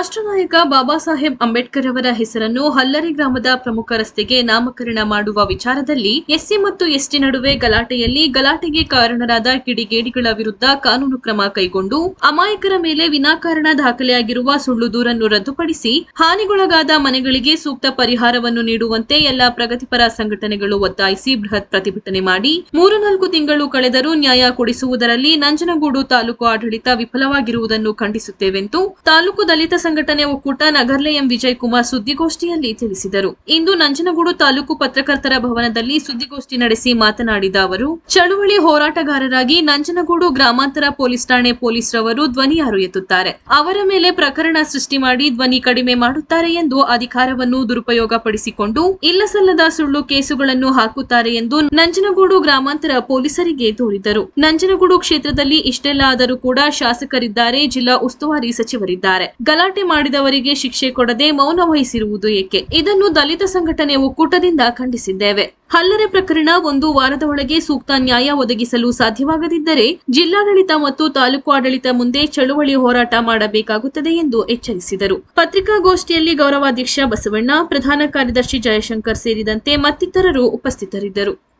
ರಾಷ್ಟ್ರ ನಾಯಕ ಬಾಬಾ ಸಾಹೇಬ್ ಅಂಬೇಡ್ಕರ್ ಅವರ ಹೆಸರನ್ನು ಹಲ್ಲರಿ ಗ್ರಾಮದ ಪ್ರಮುಖ ರಸ್ತೆಗೆ ನಾಮಕರಣ ಮಾಡುವ ವಿಚಾರದಲ್ಲಿ ಎಸ್ಸಿ ಮತ್ತು ಎಸ್ಟಿ ನಡುವೆ ಗಲಾಟೆಯಲ್ಲಿ ಗಲಾಟೆಗೆ ಕಾರಣರಾದ ಕಿಡಿಗೇಡಿಗಳ ವಿರುದ್ಧ ಕಾನೂನು ಕ್ರಮ ಕೈಗೊಂಡು ಅಮಾಯಕರ ಮೇಲೆ ವಿನಾಕಾರಣ ದಾಖಲೆಯಾಗಿರುವ ಸುಳ್ಳು ದೂರನ್ನು ರದ್ದುಪಡಿಸಿ ಹಾನಿಗೊಳಗಾದ ಮನೆಗಳಿಗೆ ಸೂಕ್ತ ಪರಿಹಾರವನ್ನು ನೀಡುವಂತೆ ಎಲ್ಲ ಪ್ರಗತಿಪರ ಸಂಘಟನೆಗಳು ಒತ್ತಾಯಿಸಿ ಬೃಹತ್ ಪ್ರತಿಭಟನೆ ಮಾಡಿ ಮೂರು ನಾಲ್ಕು ತಿಂಗಳು ಕಳೆದರೂ ನ್ಯಾಯ ಕೊಡಿಸುವುದರಲ್ಲಿ ನಂಜನಗೂಡು ತಾಲೂಕು ಆಡಳಿತ ವಿಫಲವಾಗಿರುವುದನ್ನು ಖಂಡಿಸುತ್ತೇವೆಂದು ತಾಲೂಕು ದಲಿತ ಸಂಘಟನೆ ಒಕ್ಕೂಟ ನಗರ್ಲೆ ಎಂ ವಿಜಯ್ ಕುಮಾರ್ ಸುದ್ದಿಗೋಷ್ಠಿಯಲ್ಲಿ ತಿಳಿಸಿದರು. ಇಂದು ನಂಜನಗೂಡು ತಾಲೂಕು ಪತ್ರಕರ್ತರ ಭವನದಲ್ಲಿ ಸುದ್ದಿಗೋಷ್ಠಿ ನಡೆಸಿ ಮಾತನಾಡಿದ ಅವರು, ಚಳುವಳಿ ಹೋರಾಟಗಾರರಾಗಿ ನಂಜನಗೂಡು ಗ್ರಾಮಾಂತರ ಪೊಲೀಸ್ ಠಾಣೆ ಪೊಲೀಸರವರು ಧ್ವನಿಯಾರು ಎತ್ತುತ್ತಾರೆ. ಅವರ ಮೇಲೆ ಪ್ರಕರಣ ಸೃಷ್ಟಿ ಮಾಡಿ ಧ್ವನಿ ಕಡಿಮೆ ಮಾಡುತ್ತಾರೆ ಎಂದು ಅಧಿಕಾರವನ್ನು ದುರುಪಯೋಗ ಪಡಿಸಿಕೊಂಡು ಇಲ್ಲಸಲ್ಲದ ಸುಳ್ಳು ಕೇಸುಗಳನ್ನು ಹಾಕುತ್ತಾರೆ ಎಂದು ನಂಜನಗೂಡು ಗ್ರಾಮಾಂತರ ಪೊಲೀಸರಿಗೆ ದೂರಿದರು. ನಂಜನಗೂಡು ಕ್ಷೇತ್ರದಲ್ಲಿ ಇಷ್ಟೆಲ್ಲ ಆದರೂ ಕೂಡ ಶಾಸಕರಿದ್ದಾರೆ, ಜಿಲ್ಲಾ ಉಸ್ತುವಾರಿ ಸಚಿವರಿದ್ದಾರೆ. ಗಲಾಟೆ ಮಾಡಿದವರಿಗೆ ಶಿಕ್ಷೆ ಕೊಡದೆ ಮೌನ ವಹಿಸಿರುವುದು ಏಕೆ? ಇದನ್ನು ದಲಿತ ಸಂಘಟನೆ ಒಕ್ಕೂಟದಿಂದ ಖಂಡಿಸಿದ್ದೇವೆ. ಹಲ್ಲರೆ ಪ್ರಕರಣ ಒಂದು ವಾರದ ಒಳಗೆ ಸೂಕ್ತ ನ್ಯಾಯ ಒದಗಿಸಲು ಸಾಧ್ಯವಾಗದಿದ್ದರೆ ಜಿಲ್ಲಾಡಳಿತ ಮತ್ತು ತಾಲೂಕು ಆಡಳಿತ ಮುಂದೆ ಚಳುವಳಿ ಹೋರಾಟ ಮಾಡಬೇಕಾಗುತ್ತದೆ ಎಂದು ಎಚ್ಚರಿಸಿದರು. ಪತ್ರಿಕಾಗೋಷ್ಠಿಯಲ್ಲಿ ಗೌರವಾಧ್ಯಕ್ಷ ಬಸವಣ್ಣ, ಪ್ರಧಾನ ಕಾರ್ಯದರ್ಶಿ ಜಯಶಂಕರ್ ಸೇರಿದಂತೆ ಮತ್ತಿತರರು ಉಪಸ್ಥಿತರಿದ್ದರು.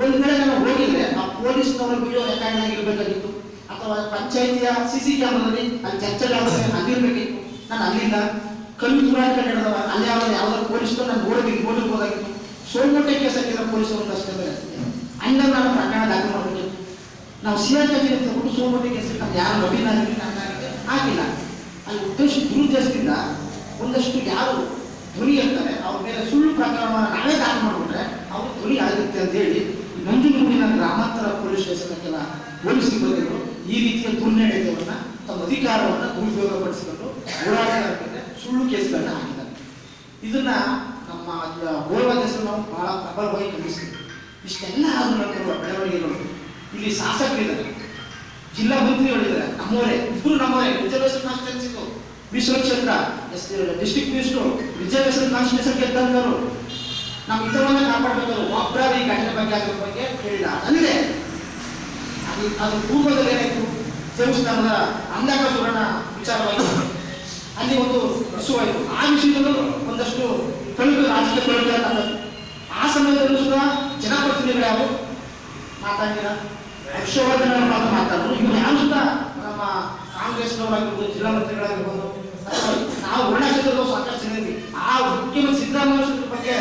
ಒಂದು ಆ ಪೊಲೀಸ್ನವರ ವಿಡಿಯೋ ರೆಕಾರ್ಡ್ ಆಗಿರ್ಬೇಕಾಗಿತ್ತು ಅಥವಾ ಪಂಚಾಯಿತಿಯ ಸಿ ಸಿ ಕ್ಯಾಮ್ರಾದಲ್ಲಿ ಅಲ್ಲಿ ಚರ್ಚೆ ಅಲ್ಲಿರ್ಬೇಕಿತ್ತು. ನಾನು ಅಲ್ಲಿಂದ ಕಲ್ಲು ತೂರಾಟ ನಡೆದವ ಅಲ್ಲಿ ಯಾವ ಯಾವ್ದಾದ್ರು ಪೊಲೀಸ್ನವ್ರು ನಾನು ನೋಡಬೇಕು ನೋಡಿರ್ಬೋದಾಗಿತ್ತು ಸೋಲ್ಮಟ್ಟೆ ಕೇಸ್ ಹಾಕಿದ ಪೊಲೀಸರು ಅಷ್ಟೇ ಹಂಗ ನಾನು ಪ್ರಕರಣ ದಾಖಲು ಮಾಡಬೇಕಿತ್ತು ನಾವು ಸಿಆರ್ ಕಚೇರಿ ಬಿಟ್ಟು ಸೋಲ್ಮಟ್ಟೆ ಕೇಸ್ ನಾನು ಯಾರು ನವೀನ ಆಗಿಲ್ಲ ಅಲ್ಲಿ ಉದ್ದೇಶ ದುರುದ್ದೇಶದಿಂದ ಒಂದಷ್ಟು ಯಾರು ಧ್ವನಿ ಇರ್ತಾರೆ ಅವ್ರ ಮೇಲೆ ಸುಳ್ಳು ಪ್ರಕರಣವನ್ನು ನಾವೇ ದಾಖಲು ಮಾಡಿಬಿಟ್ರೆ ಅವರು ಧ್ವನಿ ಆಗುತ್ತೆ ಅಂತ ಹೇಳಿ ಗ್ರಾಮಾಂತರ ಪೊಲೀಸ್ ಸ್ಟೇಷನ್ ಕೆಲ ಪೊಲೀಸ್ ಸಿಬ್ಬಂದಿಗಳು ಈ ರೀತಿಯ ದುರ್ನಡೆಯವನ್ನ ತಮ್ಮ ಅಧಿಕಾರವನ್ನು ದುರುಪಯೋಗಪಡಿಸಿಕೊಂಡು ಹೋರಾಟಗಾರರ ಮೇಲೆ ಸುಳ್ಳು ಕೇಸ್ಗಳನ್ನ ಹಾಕಿದ್ದಾರೆ. ಇದನ್ನ ನಮ್ಮ ಗೌರವಾಧ್ಯಕ್ಷರು ನಾವು ಬಹಳ ಪ್ರಬಲವಾಗಿ ಖಂಡಿಸ್ತೀವಿ. ಇಷ್ಟೆಲ್ಲ ಆದ ನಂತರ ಬೆಳವಣಿಗೆಗಳು ಇಲ್ಲಿ ಶಾಸಕರಿದ್ದಾರೆ. ಜಿಲ್ಲಾ ಮಂತ್ರಿಗಳಿದ್ದಾರೆ. ನಮ್ಮವರೇ. ಇಬ್ಬರು ನಮ್ಮವರೇ. ರಿಸರ್ವೇಶನ್ ಕಾನ್ಸ್ಟಿಟ್ಯೂನ್ಸಿಗೂ ವಿಶ್ವಕ್ಷೇತ್ರ ಡಿಸ್ಟ್ರಿಕ್ಟ್ ಮಿನಿಸ್ಟರ್ ರಿಸರ್ವೇಷನ್ ಕಾನ್ಸ್ಟಿಟ್ಯೂಷನ್ ಗೆದ್ದಂತವರು ನಮ್ಮ ಹಿತವನ್ನು ಕಾಪಾಡಬೇಕು ಒಬ್ಬರಾದ ಈ ಘಟನೆ ಬಗ್ಗೆ ಅದ್ರ ಬಗ್ಗೆ ಹೇಳಿಲ್ಲ ಅಂದ್ರೆ ಅದು ಅದು ಪೂರ್ವದಲ್ಲಿ ಏನಾಯ್ತು? ದೇವಸ್ಥಾನದ ಅಂಧಕ ಸುರಣ ವಿಚಾರವಾಗಿ ಅಲ್ಲಿ ಒಂದು ವಿಷಯವಾಯಿತು ಆ ವಿಷಯದಲ್ಲೂ ಒಂದಷ್ಟು ಕಳುಕು ರಾಜಕೀಯ ಕಳುಕು ಆ ಸಮಯದಲ್ಲೂ ಸುಧಾ ಜನಪ್ರತಿನಿಧಿಗಳು ಯಾರು? ಮಾತಾಡಿಲ್ಲ. ಹರ್ಷವರ್ಧನ ಮಾತಾಡೋದು ಇವ್ರು ಯಾರು ಸುಧಾ ನಮ್ಮ ಕಾಂಗ್ರೆಸ್ನವರಾಗಿರ್ಬೋದು, ಜಿಲ್ಲಾ ಮಂತ್ರಿಗಳಾಗಿರ್ಬೋದು ನಾವು ಅರುಣಾಚಲದಲ್ಲೂ ಸಾಕಷ್ಟು ಜನ ಇದ್ವಿ ಆ ಮುಖ್ಯಮಂತ್ರಿ ಸಿದ್ದರಾಮಯ್ಯ ಅವ್ರ ಬಗ್ಗೆ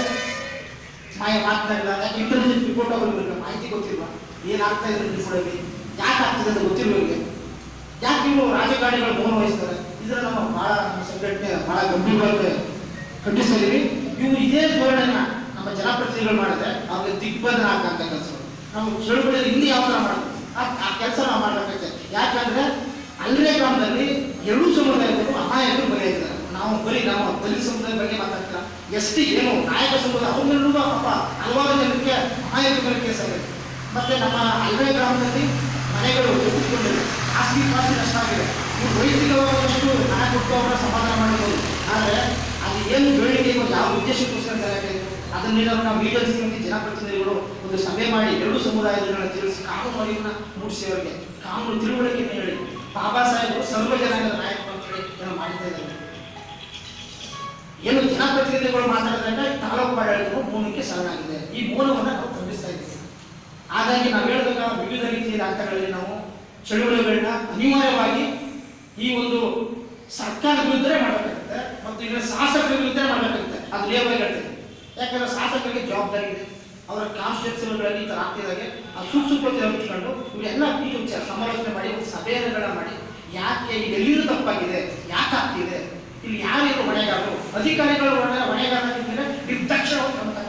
ಮಾಯ ಇಲ್ಲ ಯಾಕೆ ಇಂಟೆಲಿಜೆನ್ಸ್ ರಿಪೋರ್ಟ್ ಅವ್ರಿಗೆ ಮಾಹಿತಿ ಗೊತ್ತಿಲ್ಲ ಏನಾಗ್ತಾ ಇದೆ ರಿಪೋರ್ಟಲ್ಲಿ ಯಾಕೆ ಆಗ್ತಿದೆ ಅಂತ ಗೊತ್ತಿಲ್ಲ ಯಾಕೆ ನೀವು ರಾಜಕಾರಣಿಗಳು ಮೌನ ವಹಿಸ್ತಾರೆ? ಇದರ ನಮ್ಮ ಬಹಳ ನಮ್ಮ ಸಂಘಟನೆ ಬಹಳ ಗಂಭೀರವಾಗಿ ಖಂಡಿಸಿದೀವಿ ಇವು ಇದೇ ಧೋರಣೆನ ನಮ್ಮ ಜನಪ್ರತಿನಿಧಿಗಳು ಮಾಡಿದ್ರೆ ಅವ್ರಿಗೆ ದಿಗ್ಬಂಧನ ಹಾಕಂತ ಕೆಲಸ ನಮ್ಮ ಚಳುವಳಿಯಲ್ಲಿ ಇಲ್ಲಿ ಯಾವ ಥರ ಮಾಡೋದು? ಆ ಕೆಲಸ ನಾವು ಮಾಡಬೇಕಾಗ್ತದೆ ಯಾಕಂದ್ರೆ ಅಲ್ಲೇ ಗ್ರಾಮದಲ್ಲಿ ಎರಡೂ ಸಮುದಾಯದವರು ಅಮಾಯಕರು ಬರೆಯಿದ್ದಾರೆ ನಾವು ಬರೀ ನಾವು ಬಲಿ ಸಮುದಾಯದ ಬಗ್ಗೆ ಮಾತಾಡ್ತೀರಾ? ಟಿ ಏನು? ನಾಯಕ ಸಮುದಾಯ ಅವ್ರ ಮೇಲೂ ಪಾಪ. ಹಲವಾರು ಜನಕ್ಕೆ ಅಮಾಯಕ ಮೇಲೆ ಕೇಸ್ ಆಗಿದೆ. ಮತ್ತೆ ನಮ್ಮ ಅಲ್ವೇ ಗ್ರಾಮದಲ್ಲಿ ಮನೆಗಳು ಒಪ್ಪಿಕೊಂಡಿವೆ ಆಸ್ತಿ ಪಾಸ್ತಿ ನಷ್ಟ ಆಗಿದೆ. ನೀವು ವೈಯಕ್ತಿಕವಾದಷ್ಟು ಹಣ ಕೊಟ್ಟು ಅವರ ಸಮಾಧಾನ ಮಾಡಬಹುದು. ಆದರೆ ಅದು ಏನು ಬೇಡಿಕೆ ಮತ್ತು ಯಾವ ಉದ್ದೇಶಕ್ಕೋಸ್ಕರ ಜಾರಿಗೆ ಅದನ್ನೆಲ್ಲ ನಾವು ಮೀಡಿಯಾ ಸಿಂಗ್ ಜನಪ್ರತಿನಿಧಿಗಳು ಒಂದು ಸಭೆ ಮಾಡಿ ಎರಡು ಸಮುದಾಯಗಳನ್ನ ತಿಳಿಸಿ ಕಾನೂನು ಅರಿವನ್ನ ಮೂಡಿಸಿ ಅವರಿಗೆ. ಕಾನೂನು ತಿಳುವಳಿಕೆ ಹೇಳಿ ಬಾಬಾ ಸಾಹೇಬರು ಸರ್ವ ಜನಾಂಗದ ನಾಯಕರು ಅಂತ ಹೇಳಿ ಏನೋ ಏನು ಜನಪ್ರತಿನಿಧಿಗಳು ಮಾತಾಡಿದಾಗ ತಾಲೂಕು ಆಡಳಿತವು ಮೂಲಕ್ಕೆ ಶರಣಾಗಿದೆ. ಈ ಮೂಲವನ್ನು ನಾವು ಖಂಡಿಸ್ತಾ ಇದ್ದೀವಿ. ಹಾಗಾಗಿ ನಾವು ಹೇಳಿದಾಗ ವಿವಿಧ ರೀತಿಯ ಹಂತಗಳಲ್ಲಿ ನಾವು ಚಳುವಳಿಗಳನ್ನ ಅನಿವಾರ್ಯವಾಗಿ ಈ ಒಂದು ಸರ್ಕಾರದ ವಿರುದ್ಧ ಮಾಡಬೇಕಾಗುತ್ತೆ ಮತ್ತು ಈಗ ಶಾಸಕರ ವಿರುದ್ಧ ಮಾಡಬೇಕಾಗುತ್ತೆ. ಅದು ನೇರವಾಗಿ ಹೇಳ್ತೀನಿ. ಯಾಕಂದ್ರೆ ಶಾಸಕರಿಗೆ ಜವಾಬ್ದಾರಿ ಇದೆ. ಅವರ ಕಾನ್ಸ್ಟಿಟ್ಯೂನ್ಸಿಗಳಲ್ಲಿ ಈ ಥರ ಆಗ್ತಿದ್ದಾಗೆ ಆ ಸೂಕ್ಷ್ಮತೆ ಹಂಚಿಕೊಂಡು ಇವರೆಲ್ಲ ಈ ಸಮಾಲೋಚನೆ ಮಾಡಿ, ಒಂದು ಮಾಡಿ, ಯಾಕೆ ಎಲ್ಲಿರೂ ತಪ್ಪಾಗಿದೆ, ಯಾಕೆ ಆಗ್ತಿದೆ ಇಲ್ಲಿ ಯಾರಿಗೂ ಹೊಣೆಗಾರರು ಅಧಿಕಾರಿಗಳು ಹೊಣೆಗಾರ ಹೊಣೆಗಾರರಿದ್ದರೆ ನಿರ್ದಾಕ್ಷಿಣ್ಯವಾಗಿ ಕ್ರಮ.